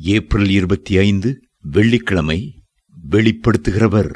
April இருபத்தி ஐந்து வெள்ளிக்கிழமை வெளிப்படுத்துகிறவர்.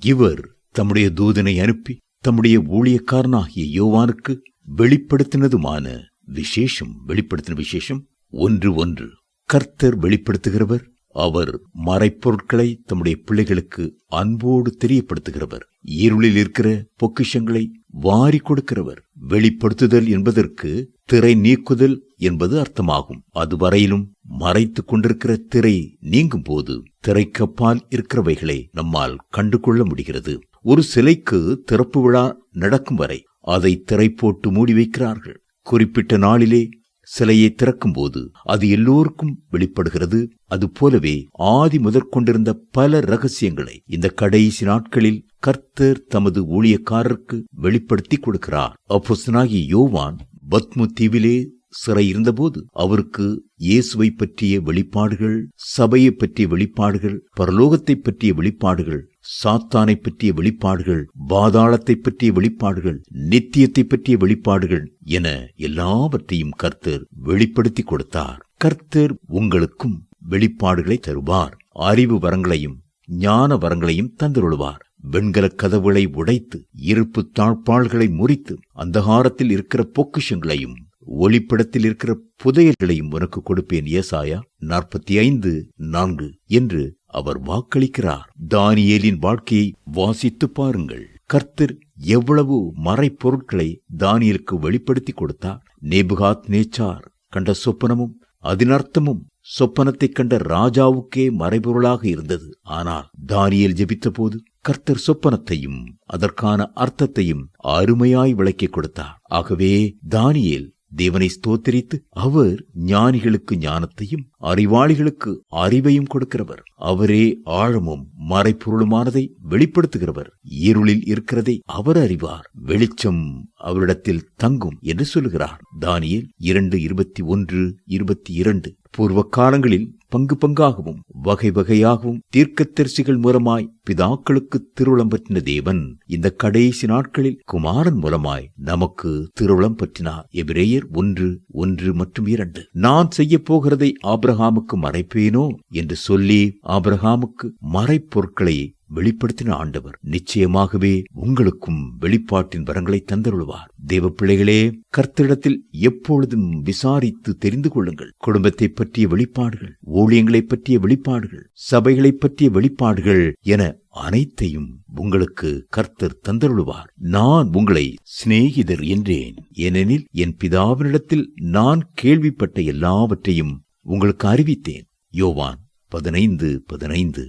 இவர் தம்முடைய தூதனை அனுப்பி தம்முடைய ஊழியக்காரனாகிய யோவானுக்கு வெளிப்படுத்தினதுமான விசேஷம் வெளிப்படுத்தின விசேஷம் ஒன்று ஒன்று. கர்த்தர் வெளிப்படுத்துகிறவர் அவர் மறைப்பொருட்களை தம்முடைய பிள்ளைகளுக்கு அன்போடு தெரியப்படுத்துகிறவர். இருளில் இருக்கிற பொக்கிஷங்களை வாரி கொடுக்கிறவர். வெளிப்படுத்துதல் என்பதற்கு திரை நீக்குதல் என்பது அர்த்தமாகும். அதுவரையிலும் மறைத்து கொண்டிருக்கிற திரை நீங்கும் போது திரைக்கப்பால் இருக்கிறவைகளை நம்மால் கண்டுகொள்ள முடிகிறது. ஒரு சிலைக்கு திறப்பு விழா நடக்கும் வரை அதை திரை போட்டு மூடி வைக்கிறார்கள். குறிப்பிட்ட நாளிலே சிலையை திறக்கும்போது அது எல்லோருக்கும் வெளிப்படுகிறது. அது போலவே ஆதி முதற்கொண்டிருந்த பல ரகசியங்களை இந்த கடைசி நாட்களில் கர்த்தர் தமது ஊழியக்காரருக்கு வெளிப்படுத்தி கொடுக்கிறார். அப்போசனாகி யோவான் பத்மு தீவிலே சிறை இருந்தபோது அவருக்கு இயேசுவை பற்றிய வெளிப்பாடுகள் சபையை பற்றிய வெளிப்பாடுகள் பரலோகத்தை பற்றிய வெளிப்பாடுகள் சாத்தானை பற்றிய வெளிப்பாடுகள் பாதாளத்தை பற்றிய வெளிப்பாடுகள் நித்தியத்தை பற்றிய வெளிப்பாடுகள் என எல்லாவற்றையும் கர்த்தர் வெளிப்படுத்தி கொடுத்தார். கர்த்தர் உங்களுக்கும் வெளிப்பாடுகளை தருவார். அறிவு வரங்களையும் ஞான வரங்களையும் தந்துருள்வார். வெண்கல கதவுகளை உடைத்து இருப்பு தாழ்பாள்களை முறித்து அந்தகாரத்தில் இருக்கிற பொக்கிஷங்களையும் ஒளிப்படத்தில் இருக்கிற புதையல்களையும் உனக்கு கொடுப்பேன் ஏசாயா நாற்பத்தி ஐந்து நான்கு என்று அவர் வாக்களிக்கிறார். தானியேலின் வாழ்க்கையை வாசித்து பாருங்கள். கர்த்தர் எவ்வளவு மறைப்பொருட்களை தானியலுக்கு வெளிப்படுத்தி கொடுத்தார். நேபுகாத் நேச்சார் கண்ட சொப்பனமும் அதினர்த்தமும் சொப்பனத்தைக் சொப்பனத்தை கண்ட ராஜாவுக்கே மறைபொருளாக இருந்தது. ஆனால் தானியல் ஜெபித்தபோது கர்த்தர் சொப்பனத்தையும் அதற்கான அர்த்தத்தையும் அருமையாய் விளக்கிக் கொடுத்தார். ஆகவே தானியேல் தேவனை ஸ்தோத்திரித்து அவர் ஞானிகளுக்கு ஞானத்தையும் அறிவாளிகளுக்கு அறிவையும் கொடுக்கிறவர். அவரே ஆழமும் மறைப்பொருளுமானதை வெளிப்படுத்துகிறவர். இருளில் இருக்கிறதை அவர் அறிவார். வெளிச்சம் அவரிடத்தில் தங்கும் என்று சொல்லுகிறார். தானியல் இரண்டு இருபத்தி ஒன்று இருபத்தி இரண்டு. பூர்வ காலங்களில் பங்கு பங்காகவும் வகை வகையாகவும் தீர்க்கத்தரிசிகள் மூலமாய் பிதாக்களுக்கு திருவுளம் பற்றின தேவன் இந்த கடைசி நாட்களில் குமாரன் மூலமாய் நமக்கு திருவுளம் பற்றினார் எபிரேயர் ஒன்று ஒன்று மற்றும் இரண்டு. நான் செய்ய போகிறதை ஆபிரகாமுக்கு மறைப்பேனோ என்று சொல்லி ஆபிரகாமுக்கு மறைப்பொருட்களை வெளிப்படுத்தின ஆண்டவர் நிச்சயமாகவே உங்களுக்கும் வெளிப்பாட்டின் வரங்களை தந்தருள்வார். தேவ பிள்ளைகளே கர்த்தரிடத்தில் எப்பொழுதும் விசாரித்து தெரிந்து கொள்ளுங்கள். குடும்பத்தை பற்றிய வெளிப்பாடுகள் ஊழியங்களை பற்றிய வெளிப்பாடுகள் சபைகளை பற்றிய வெளிப்பாடுகள் என அனைத்தையும் உங்களுக்கு கர்த்தர் தந்தருளுவார். நான் உங்களை சிநேகிதர் என்றேன். ஏனெனில் என் பிதாவினிடத்தில் நான் கேள்விப்பட்ட எல்லாவற்றையும் உங்களுக்கு அறிவித்தேன். யோவான் பதினைந்து பதினைந்து.